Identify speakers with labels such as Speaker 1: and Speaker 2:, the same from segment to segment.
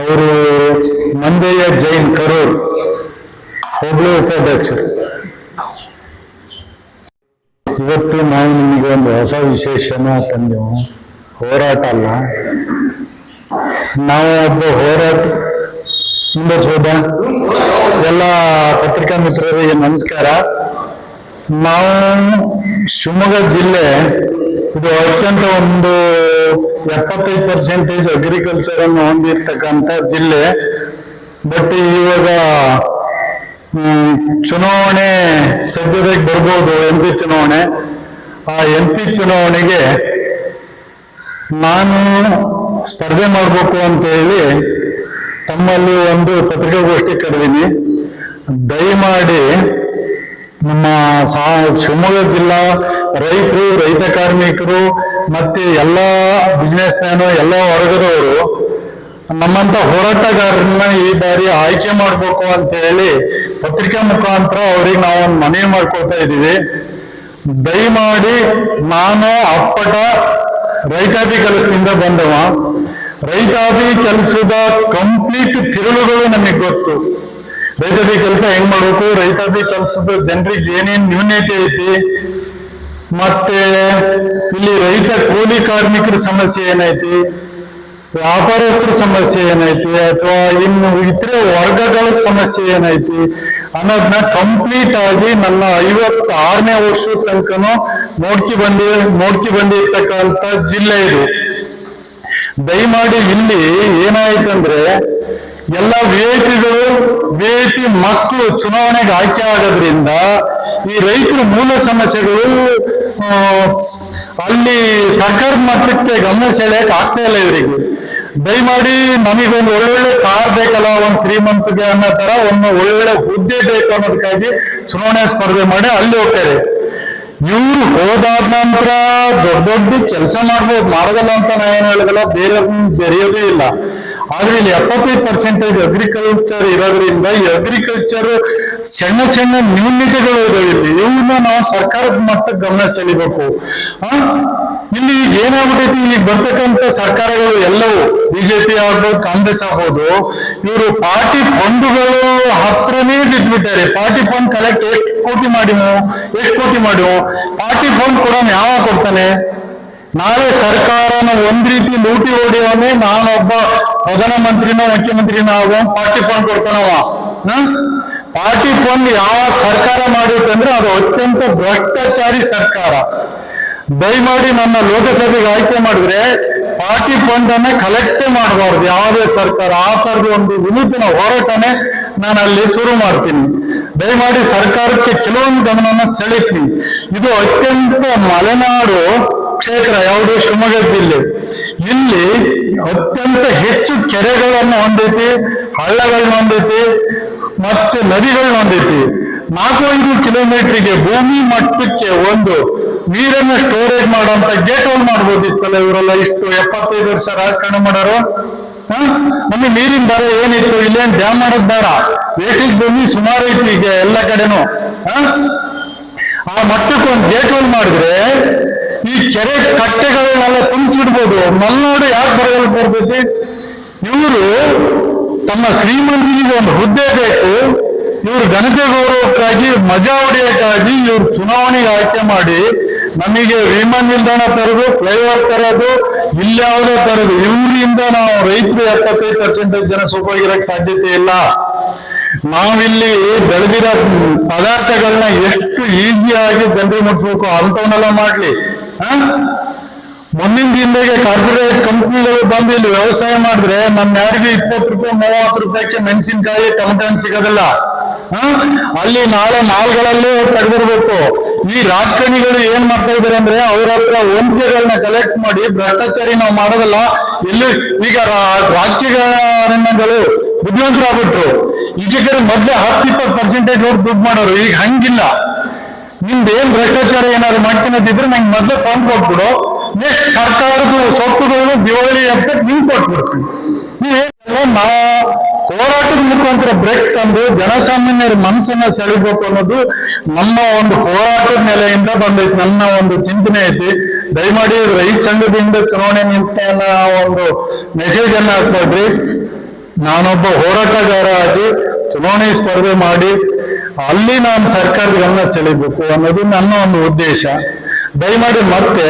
Speaker 1: ಅವರು ಮಂದಯ್ಯ ಜೈನ್ ಕರೂರ್. ಹೋಬಳಿ ಉಪಾಧ್ಯಕ್ಷರು. ಇವತ್ತು ನಾವು ನಿಮಗೆ ಒಂದು ಹೊಸ ವಿಶೇಷನ ತಂದೆವು ಹೋರಾಟ ಅಲ್ಲ. ನಾವು ಒಬ್ಬ ಹೋರಾಟ ಮುಂದುವರಿಸ್ಬೋದಾ? ಎಲ್ಲ ಪತ್ರಿಕಾ ಮಿತ್ರರಿಗೆ ನಮಸ್ಕಾರ. ನಾವು ಶಿವಮೊಗ್ಗ ಜಿಲ್ಲೆ ಇದು ಅತ್ಯಂತ ಒಂದು ಎಪ್ಪತ್ತೈದು ಪರ್ಸೆಂಟೇಜ್ ಅಗ್ರಿಕಲ್ಚರ್ ಅನ್ನು ಹೊಂದಿರ್ತಕ್ಕಂಥ ಜಿಲ್ಲೆ. ಬಟ್ ಇವಾಗ ಚುನಾವಣೆ ಸದ್ಯದಾಗ ಬರ್ಬೋದು ಎಂ ಪಿ ಚುನಾವಣೆ. ಆ ಎಂ ಪಿ ಚುನಾವಣೆಗೆ ನಾನು ಸ್ಪರ್ಧೆ ಮಾಡಬೇಕು ಅಂತ ಹೇಳಿ ತಮ್ಮಲ್ಲಿ ಒಂದು ಪತ್ರಿಕಾಗೋಷ್ಠಿ ಕರೆದೀನಿ. ದಯಮಾಡಿ ನಮ್ಮ ಸಹ ಶಿವಮೊಗ್ಗ ಜಿಲ್ಲಾ ರೈತರು, ರೈತ ಕಾರ್ಮಿಕರು ಮತ್ತೆ ಎಲ್ಲ ಬಿಸ್ನೆಸ್ ಮ್ಯಾನು ಎಲ್ಲ ವರ್ಗದವರು ನಮ್ಮಂತ ಹೋರಾಟಗಾರರನ್ನ ಈ ಬಾರಿ ಆಯ್ಕೆ ಮಾಡ್ಬೇಕು ಅಂತ ಹೇಳಿ ಪತ್ರಿಕಾ ಮುಖಾಂತರ ಅವ್ರಿಗೆ ನಾವು ಒಂದು ಮನವಿ ಮಾಡ್ಕೊಳ್ತಾ ಇದ್ದೀವಿ. ದಯಮಾಡಿ ನಾನು ಅಪ್ಪಟ ರೈತಾಪಿ ಕೆಲಸದಿಂದ ಬಂದವ. ರೈತಾಪಿ ಕೆಲಸದ ಕಂಪ್ಲೀಟ್ ತಿರುಳುಗಳು ನಮಗೆ ಗೊತ್ತು. ರೈತಾಪಿ ಕೆಲಸ ಹೆಂಗ್ ಮಾಡ್ಬೇಕು? ರೈತಾಪಿ ಕೆಲಸದ ಜನರಿಗೆ ಏನೇನ್ ನ್ಯೂನ್ಯತೆ ಐತಿ? ಮತ್ತೆ ಇಲ್ಲಿ ರೈತ ಕೂಲಿ ಕಾರ್ಮಿಕರ ಸಮಸ್ಯೆ ಏನೈತಿ? ವ್ಯಾಪಾರಸ್ಥರ ಸಮಸ್ಯೆ ಏನೈತಿ? ಅಥವಾ ಇನ್ನು ಇತರೆ ವರ್ಗಗಳ ಸಮಸ್ಯೆ ಏನೈತಿ? ಅನ್ನೋದನ್ನ ಕಂಪ್ಲೀಟ್ ಆಗಿ ನನ್ನ ಐವತ್ತಾರನೇ ವರ್ಷದ ತನಕನು ನೋಡ್ಕಿ ಬಂದಿ, ನೋಡ್ಕಿ ಬಂದಿರ್ತಕ್ಕಂಥ ಜಿಲ್ಲೆ ಇದು. ದಯಮಾಡಿ ಇಲ್ಲಿ ಏನಾಯ್ತಂದ್ರೆ ಎಲ್ಲ ವೇಟಿಗಳು ವೇಟಿ ಮಕ್ಕಳು ಚುನಾವಣೆಗೆ ಆಯ್ಕೆ ಆಗೋದ್ರಿಂದ ಈ ರೈತರ ಮೂಲ ಸಮಸ್ಯೆಗಳು ಅಲ್ಲಿ ಸರ್ಕಾರದ ಮಟ್ಟಕ್ಕೆ ಗಮನ ಸೆಳೆಯಕ್ ಆಗ್ತಾ ಇಲ್ಲ ಇವರಿಗೆ. ದಯಮಾಡಿ ನಮಗೊಂದು ಒಳ್ಳೊಳ್ಳೆ ಕಾರ್ ಬೇಕಲ್ಲ, ಒಂದು ಶ್ರೀಮಂತಿಗೆ ಅನ್ನೋ ತರ ಒಂದು ಒಳ್ಳೊಳ್ಳೆ ಹುದ್ದೆ ಬೇಕು ಅನ್ನೋದಕ್ಕಾಗಿ ಚುನಾವಣೆ ಸ್ಪರ್ಧೆ ಮಾಡಿ ಅಲ್ಲಿ ಹೋಗ್ತಾರೆ. ಇವ್ರು ಹೋದಾದ ನಂತರ ದೊಡ್ಡ ದೊಡ್ಡ ಕೆಲಸ ಮಾಡ್ಬೋದು ಮಾಡೋದಲ್ಲ ಅಂತ ನಾ ಹೇಳಿದಲ್ಲ ಹೇಳೋದಿಲ್ಲ ಬೇರೆ ಜರಿಯೋದೇ ಇಲ್ಲ. ಆದ್ರೆ ಇಲ್ಲಿ ಎಪ್ಪತ್ತೈದು ಪರ್ಸೆಂಟೇಜ್ ಅಗ್ರಿಕಲ್ಚರ್ ಇರೋದ್ರಿಂದ ಈ ಅಗ್ರಿಕಲ್ಚರ್ ಸಣ್ಣ ಸಣ್ಣ ನ್ಯೂನ್ಯತೆಗಳು ಇದಾವೆ ಇಲ್ಲಿ. ಇವನ್ನ ನಾವು ಸರ್ಕಾರದ ಮಟ್ಟಕ್ಕೆ ಗಮನ ಸೆಳಿಬೇಕು? ಇಲ್ಲಿ ಏನಾಗ್ಬಿಟ್ಟೈತಿ ಈಗ ಬರ್ತಕ್ಕಂತ ಸರ್ಕಾರಗಳು ಎಲ್ಲವೂ ಬಿಜೆಪಿ ಆಗ್ಬೋದು, ಕಾಂಗ್ರೆಸ್ ಆಗ್ಬೋದು, ಇವರು ಪಾರ್ಟಿ ಫಂಡ್ಗಳು ಹತ್ರನೇ ಬಿಟ್ಬಿಟ್ಟಾರೆ ಪಾರ್ಟಿ ಫಂಡ್ ಕಲೆಕ್ಟ್ ಎಷ್ಟು ಕೋಟಿ ಮಾಡಿವು ಎಷ್ಟು ಕೋಟಿ ಮಾಡಿವು ಪಾರ್ಟಿ ಫಂಡ್ ಕೊಡೋನ್ ಯಾವಾಗ ಕೊಡ್ತಾನೆ. ನಾಳೆ ಸರ್ಕಾರನ ಒಂದ್ ರೀತಿ ಲೂಟಿ ಹೊಡೆಯವನೇ ನಾನೊಬ್ಬ ಪ್ರಧಾನಮಂತ್ರಿನೋ ಮುಖ್ಯಮಂತ್ರಿನೋ ಆಗೋ ಪಾರ್ಟಿ ಫಂಡ್ ಕೊಡ್ತಾನವ. ಪಾರ್ಟಿ ಫಂಡ್ ಯಾವ ಸರ್ಕಾರ ಮಾಡಿತ್ತಂದ್ರೆ ಅದು ಅತ್ಯಂತ ಭ್ರಷ್ಟಾಚಾರಿ ಸರ್ಕಾರ. ದಯಮಾಡಿ ನನ್ನ ಲೋಕಸಭೆಗೆ ಆಯ್ಕೆ ಮಾಡಿದ್ರೆ ಪಾರ್ಟಿ ಫಂಡ್ ಅನ್ನ ಕಲೆಕ್ಟೇ ಮಾಡಬಾರ್ದು. ಯಾವುದೇ ಸರ್ಕಾರ, ಆ ತರದ ಒಂದು ವಿನೂತನ ಹೋರಾಟನೆ ನಾನು ಅಲ್ಲಿ ಶುರು ಮಾಡ್ತೀನಿ. ದಯಮಾಡಿ ಸರ್ಕಾರಕ್ಕೆ ಕೆಲವೊಂದು ಗಮನನ ಸೆಳೆತೀನಿ ಇದು ಅತ್ಯಂತ ಮಲೆನಾಡು ಕ್ಷೇತ್ರ ಯಾವುದು? ಶಿವಮೊಗ್ಗ ಜಿಲ್ಲೆ ಇಲ್ಲಿ ಅತ್ಯಂತ ಹೆಚ್ಚು ಕೆರೆಗಳನ್ನು ಹೊಂದೈತಿ, ಹಳ್ಳಗಳನ್ನ ಹೊಂದೈತಿ ಮತ್ತು ನದಿಗಳನ್ನ ಹೊಂದೈತಿ. ನಾಲ್ಕು ಐದು ಕಿಲೋಮೀಟರ್ಗೆ ಭೂಮಿ ಮಟ್ಟಕ್ಕೆ ಒಂದು ನೀರನ್ನು ಸ್ಟೋರೇಜ್ ಮಾಡುವಂತ ಗೇಟ್ ಹೋಲ್ ಮಾಡ್ಬೋದಿತ್ತಲ್ಲ ಇವರೆಲ್ಲ. ಇಷ್ಟು ಎಪ್ಪತ್ತೈದು ವರ್ಷ ರಾಜಕಾರಣ ಮಾಡೋರು? ನಮಗೆ ನೀರಿನ ಬರ ಏನಿತ್ತು? ಇಲ್ಲೇನ್ ಡ್ಯಾಮ್ ಮಾಡೋದ್ ಬೇಡ. ವೇಟಿಂಗ್ ಭೂಮಿ ಸುಮಾರು ಐತಿ ಈಗ ಎಲ್ಲ ಕಡೆನೂ? ಆ ಮಟ್ಟಕ್ಕೆ ಒಂದು ಗೇಟ್ ಹೋಲ್ ಮಾಡಿದ್ರೆ ಈ ಕೆರೆ ಕಟ್ಟೆಗಳನ್ನೆಲ್ಲ ತುಂಬಿಸಿಡ್ಬೋದು. ಮಲ್ನಾಡು ಯಾಕೆ ಬರಗಾಲ ಬರ್ತೈತಿ ಇವರು ತಮ್ಮ ಶ್ರೀಮಂತಿಗೆ ಒಂದು ಹುದ್ದೆ ಬೇಕು. ಇವರು ಘನತೆ ಗೌರವಕ್ಕಾಗಿ, ಮಜಾ ಹೊಡೆಯಕ್ಕಾಗಿ ಇವರು ಚುನಾವಣೆಗೆ ಆಯ್ಕೆ ಮಾಡಿ ನಮಗೆ ವಿಮಾನ ನಿಲ್ದಾಣ ತರೋದು, ಫ್ಲೈಓವರ್ ತರೋದು ಇಲ್ಯಾವುದೋ ತರೋದು. ಇವರಿಂದ ನಾವು ರೈತರು ಎಪ್ಪತ್ತೈದು ಪರ್ಸೆಂಟೇಜ್ ಜನ ಸುಖವಾಗಿರಕ್ ಸಾಧ್ಯತೆ ಇಲ್ಲ. ನಾವಿಲ್ಲಿ ಬೆಳೆದಿರೋ ಪದಾರ್ಥಗಳನ್ನ ಎಷ್ಟು ಈಸಿಯಾಗಿ ಜನರಿಗೆ ಮುಟ್ಸ್ಬೇಕು ಅಂತವನ್ನೆಲ್ಲ ಮಾಡ್ಲಿ? ಮುಂದಿನ ದಿನದಾಗೆ ಕಾರ್ಪೊರೇಟ್ ಕಂಪ್ನಿಗಳು ಬಂದು ಇಲ್ಲಿ ವ್ಯವಸಾಯ ಮಾಡಿದ್ರೆ ನಮ್ಮ ಯಾರಿಗೂ ಇಪ್ಪತ್ತು ರೂಪಾಯಿ, ಮೂವತ್ತು ರೂಪಾಯಿಗೆ ಮೆಣಸಿನಕಾಯಿ ಟೊಮೆಟೊ ಹಣ್ಣು ಸಿಗೋದಿಲ್ಲ? ಅಲ್ಲಿ ನಾಳೆ ಮಾಲ್ಗಳಲ್ಲೇ ತೆಗೆದಿರ್ಬೇಕು. ಈ ರಾಜಕಾರಣಿಗಳು ಏನ್ ಮಾಡ್ತಾ ಇದಾರೆ ಅಂದ್ರೆ ಅವ್ರ ಹತ್ರ ವಂತಿಗೆಗಳನ್ನ ಕಲೆಕ್ಟ್ ಮಾಡಿ ಭ್ರಷ್ಟಾಚಾರಿ ನಾವು ಮಾಡೋದಲ್ಲ. ಇಲ್ಲಿ ಈಗ ರಾಜಕೀಯಗಳು ಬುದ್ಧಿವಂತರಾಗ್ಬಿಟ್ರು. ಈಜಕರು ಮೊದ್ಲೇ ಹತ್ತು, ಇಪ್ಪತ್ತು ಪರ್ಸೆಂಟೇಜ್ ಅವ್ರು ದುಡ್ಡು ಮಾಡೋರು. ಈಗ ಹಂಗಿಲ್ಲ. ನಿಮ್ದು ಏನ್ ಭ್ರಷ್ಟಾಚಾರ ಏನಾದ್ರು ಮಾಡ್ಕೊಂಡಿದ್ರೆ ನಂಗೆ ಮೊದಲು ಫಂಡ್ ಕೊಟ್ಬಿಡು. ನೆಕ್ಸ್ಟ್ ಸರ್ಕಾರದ ಸೊತ್ತುಗಳನ್ನು ದಿವಾಳಿ ಅಂತ ನೀವು ಕೊಟ್ಬಿಡ್ತೀನಿ ನೀವೇನಲ್ಲ ನಾ ಹೋರಾಟದ ಮುಖಾಂತರ ಬ್ರೇಕ್ ತಂದು ಜನಸಾಮಾನ್ಯರ ಮನಸ್ಸನ್ನ ಸೆಳಿಬೇಕು ಅನ್ನೋದು ನಮ್ಮ ಒಂದು ಹೋರಾಟದ ನೆಲೆಯಿಂದ ಬಂದೈತಿ, ನನ್ನ ಒಂದು ಚಿಂತನೆ ಐತಿ. ದಯಮಾಡಿ ರೈತ ಸಂಘದಿಂದ ಚುನಾವಣೆ ನಿಂತ ಒಂದು ಮೆಸೇಜ್ ಅನ್ನ ಹಾಕ್ಬೇಡ್ರಿ ನಾನೊಬ್ಬ ಹೋರಾಟಗಾರ ಆಗಿ ಚುನಾವಣೆ ಸ್ಪರ್ಧೆ ಮಾಡಿ ಅಲ್ಲಿ ನಾನು ಸರ್ಕಾರದ ಗಮನ ಸೆಳಿಬೇಕು ಅನ್ನೋದು ನನ್ನ ಒಂದು ಉದ್ದೇಶ. ದಯಮಾಡಿ ಮತ್ತೆ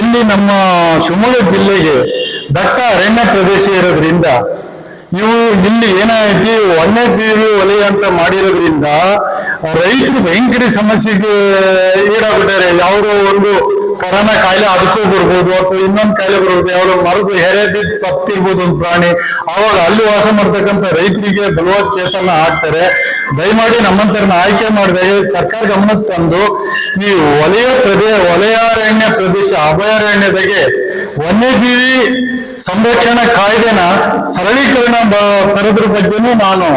Speaker 1: ಇಲ್ಲಿ ನಮ್ಮ ಶಿವಮೊಗ್ಗ ಜಿಲ್ಲೆಗೆ ದಟ್ಟ ಅರಣ್ಯ ಪ್ರದೇಶ ಇರೋದ್ರಿಂದ, ಇವು ಇಲ್ಲಿ ಏನಾಯ್ತು, ವನ್ಯಜೀವಿ ವಲಯ ಅಂತ ಮಾಡಿರೋದ್ರಿಂದ ರೈತರು ಭಯಂಕರ ಸಮಸ್ಯೆಗೆ ಈಡಾಗ್ಬಿಟ್ಟಾರೆ. ಯಾವುದೋ ಒಂದು ಕರೋನಾ ಕಾಯಿಲೆ ಅದಕ್ಕೂ ಬರ್ಬೋದು, ಅಥವಾ ಇನ್ನೊಂದು ಕಾಯಿಲೆ ಬರ್ಬೋದು ಯಾವ್ದೋ ಮರಸು ಹೆರೆ ಬಿದ್ದು ಸತ್ತಿರ್ಬೋದು ಒಂದು ಪ್ರಾಣಿ. ಅವಾಗ ಅಲ್ಲಿ ವಾಸ ಮಾಡ್ತಕ್ಕಂಥ ರೈತರಿಗೆ ಬಲವಾದ ಕೇಸನ್ನ ಹಾಕ್ತಾರೆ. ದಯಮಾಡಿ ನಮ್ಮಂತರನ್ನ ಆಯ್ಕೆ ಮಾಡಿದಾಗ ಸರ್ಕಾರ ಗಮನಕ್ಕೆ ತಂದು ಈ ವಲಯ ಪ್ರದೇಶ ವಲಯಾರಣ್ಯ ಪ್ರದೇಶ, ಅಭಯಾರಣ್ಯದಾಗೆ ವನ್ಯಜೀವಿ ಸಂರಕ್ಷಣಾ ಕಾಯ್ದೆನ ಸರಳೀಕರಣ ತರೋದ್ರ ಬಗ್ಗೆನೂ ನಾನು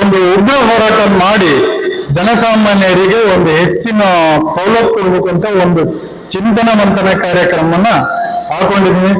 Speaker 1: ಒಂದು ಉಗ್ರ ಹೋರಾಟ ಮಾಡಿ ಜನಸಾಮಾನ್ಯರಿಗೆ ಒಂದು ಹೆಚ್ಚಿನ ಸವಲತ್ತು ಕೊಡ್ಬೇಕಂತ ಒಂದು ಚಿಂತನ ಮಂಥನ ಕಾರ್ಯಕ್ರಮವನ್ನ ಹಾಕೊಂಡಿದ್ದೀನಿ